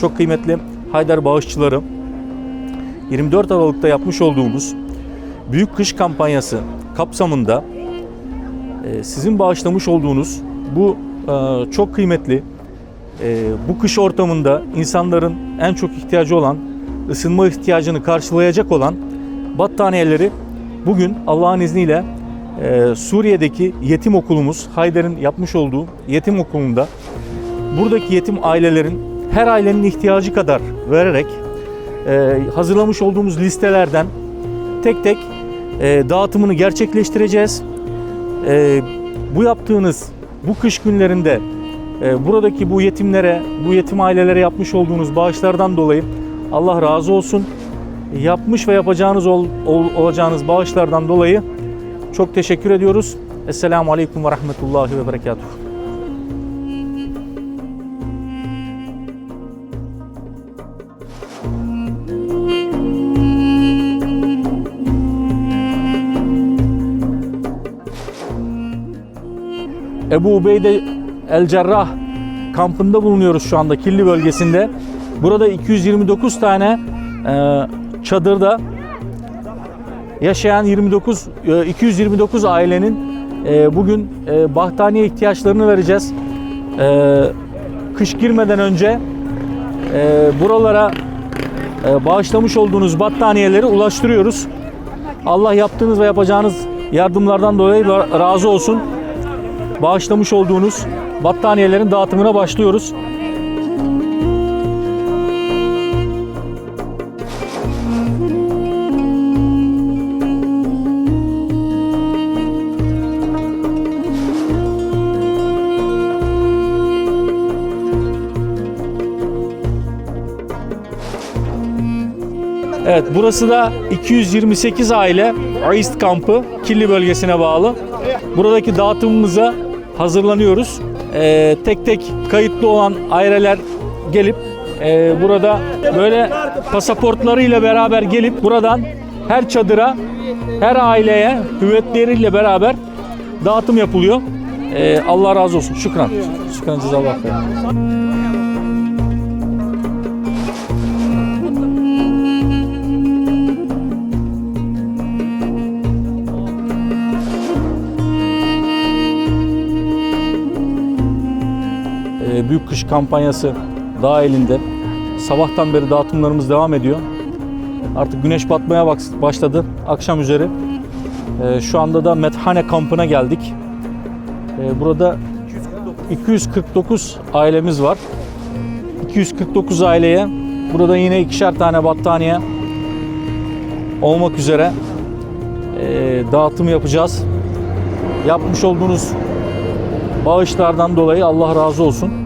çok kıymetli Haydar bağışçıları 24 Aralık'ta yapmış olduğumuz Büyük Kış kampanyası kapsamında e, sizin bağışlamış olduğunuz bu e, çok kıymetli e, bu kış ortamında insanların en çok ihtiyacı olan ısınma ihtiyacını karşılayacak olan battaniyeleri bugün Allah'ın izniyle Suriye'deki yetim okulumuz Haydar'ın yapmış olduğu yetim okulunda buradaki yetim ailelerin her ailenin ihtiyacı kadar vererek e, hazırlamış olduğumuz listelerden tek tek e, dağıtımını gerçekleştireceğiz. E, bu yaptığınız bu kış günlerinde e, buradaki bu yetimlere, bu yetim ailelere yapmış olduğunuz bağışlardan dolayı Allah razı olsun. Yapmış ve yapacağınız ol- ol- olacağınız bağışlardan dolayı çok teşekkür ediyoruz. Esselamu Aleyküm ve Rahmetullahi ve Berekatuhu. Ebu Ubeyde El Cerrah kampında bulunuyoruz şu anda Killi bölgesinde. Burada 229 tane e, çadırda yaşayan 29 e, 229 ailenin e, bugün e, bahtaniye ihtiyaçlarını vereceğiz. E, kış girmeden önce e, buralara e, bağışlamış olduğunuz battaniyeleri ulaştırıyoruz. Allah yaptığınız ve yapacağınız yardımlardan dolayı ra- razı olsun. Bağışlamış olduğunuz battaniyelerin dağıtımına başlıyoruz. Evet burası da 228 aile Aist kampı Killi bölgesine bağlı. Buradaki dağıtımımıza hazırlanıyoruz. Ee, tek tek kayıtlı olan aileler gelip e, burada böyle pasaportlarıyla beraber gelip buradan her çadıra, her aileye hüviyetleri beraber dağıtım yapılıyor. Ee, Allah razı olsun. Şükran. Şükran. Ee, Büyük Kış kampanyası dahilinde sabahtan beri dağıtımlarımız devam ediyor. Artık güneş batmaya başladı akşam üzeri. Ee, Şu anda da Methane kampına geldik. Ee, Burada 249 ailemiz var. 249 aileye burada yine ikişer tane battaniye olmak üzere e, dağıtım yapacağız. Yapmış olduğunuz bağışlardan dolayı Allah razı olsun.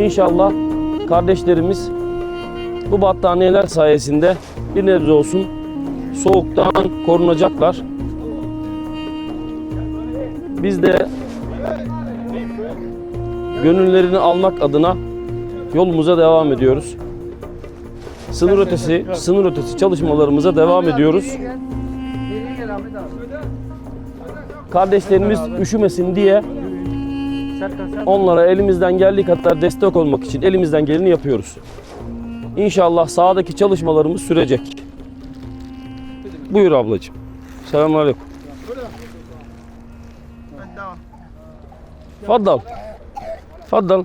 İnşallah kardeşlerimiz bu battaniyeler sayesinde bir nebze olsun soğuktan korunacaklar. Biz de gönüllerini almak adına yolumuza devam ediyoruz. Sınır ötesi, sınır ötesi çalışmalarımıza devam ediyoruz. Kardeşlerimiz üşümesin diye onlara elimizden geldiği kadar destek olmak için elimizden geleni yapıyoruz. İnşallah sahadaki çalışmalarımız sürecek. Buyur ablacığım. Selamünaleyküm. Faddal. Faddal.